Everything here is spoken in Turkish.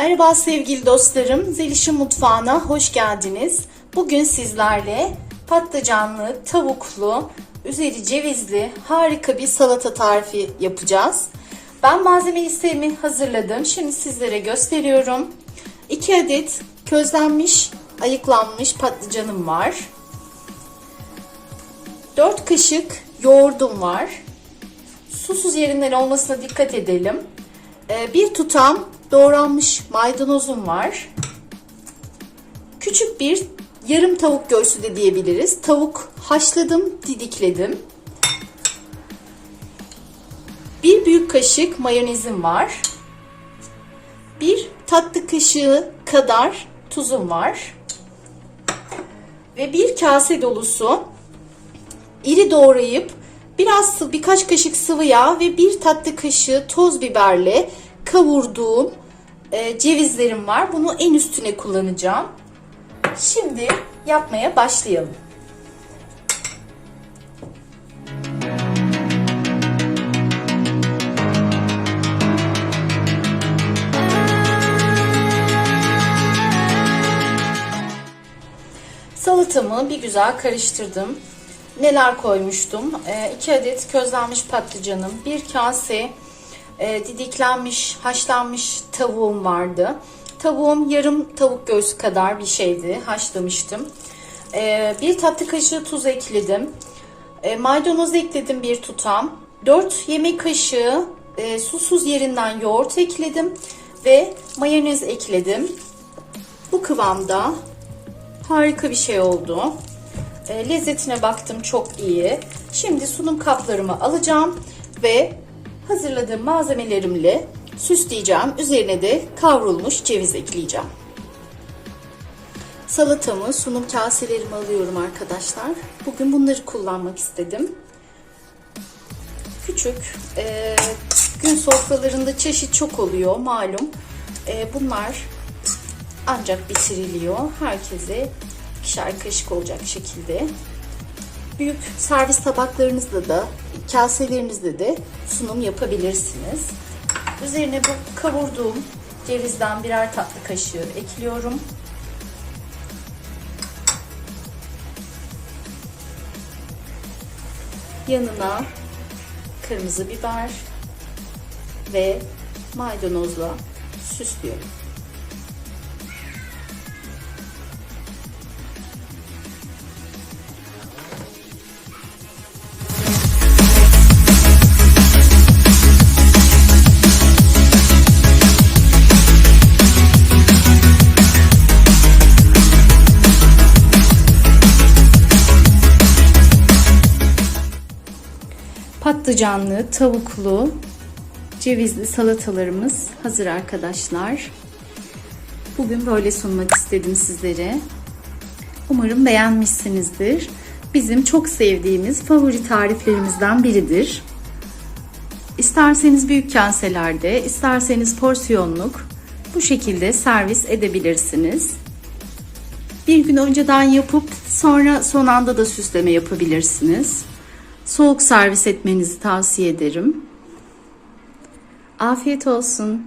Merhaba sevgili dostlarım. Zeliş'in mutfağına hoş geldiniz. Bugün sizlerle patlıcanlı, tavuklu, üzeri cevizli harika bir salata tarifi yapacağız. Ben malzeme listemi hazırladım. Şimdi sizlere gösteriyorum. 2 adet közlenmiş, ayıklanmış patlıcanım var. 4 kaşık yoğurdum var. Susuz yerinden olmasına dikkat edelim. Ee, bir tutam doğranmış maydanozum var. Küçük bir yarım tavuk göğsü de diyebiliriz. Tavuk haşladım, didikledim. Bir büyük kaşık mayonezim var. Bir tatlı kaşığı kadar tuzum var. Ve bir kase dolusu iri doğrayıp biraz birkaç kaşık sıvı yağ ve bir tatlı kaşığı toz biberle kavurduğum e, cevizlerim var. Bunu en üstüne kullanacağım. Şimdi yapmaya başlayalım. Salatamı bir güzel karıştırdım. Neler koymuştum? 2 adet közlenmiş patlıcanım, bir kase e, didiklenmiş, haşlanmış tavuğum vardı. Tavuğum yarım tavuk göğsü kadar bir şeydi. Haşlamıştım. E, bir tatlı kaşığı tuz ekledim. E, maydanoz ekledim bir tutam. 4 yemek kaşığı susuz yerinden yoğurt ekledim. Ve mayonez ekledim. Bu kıvamda harika bir şey oldu. Lezzetine baktım çok iyi. Şimdi sunum kaplarımı alacağım ve hazırladığım malzemelerimle süsleyeceğim. Üzerine de kavrulmuş ceviz ekleyeceğim. Salatamı, sunum kaselerimi alıyorum arkadaşlar. Bugün bunları kullanmak istedim. Küçük, e, gün sofralarında çeşit çok oluyor malum. E, bunlar ancak bitiriliyor. Herkese ikişer kaşık olacak şekilde. Büyük servis tabaklarınızda da, kaselerinizde de sunum yapabilirsiniz. Üzerine bu kavurduğum cevizden birer tatlı kaşığı ekliyorum. Yanına kırmızı biber ve maydanozla süslüyorum. Patlıcanlı, tavuklu, cevizli salatalarımız hazır arkadaşlar. Bugün böyle sunmak istedim sizlere. Umarım beğenmişsinizdir. Bizim çok sevdiğimiz favori tariflerimizden biridir. İsterseniz büyük kaselerde, isterseniz porsiyonluk bu şekilde servis edebilirsiniz. Bir gün önceden yapıp sonra son anda da süsleme yapabilirsiniz. Soğuk servis etmenizi tavsiye ederim. Afiyet olsun.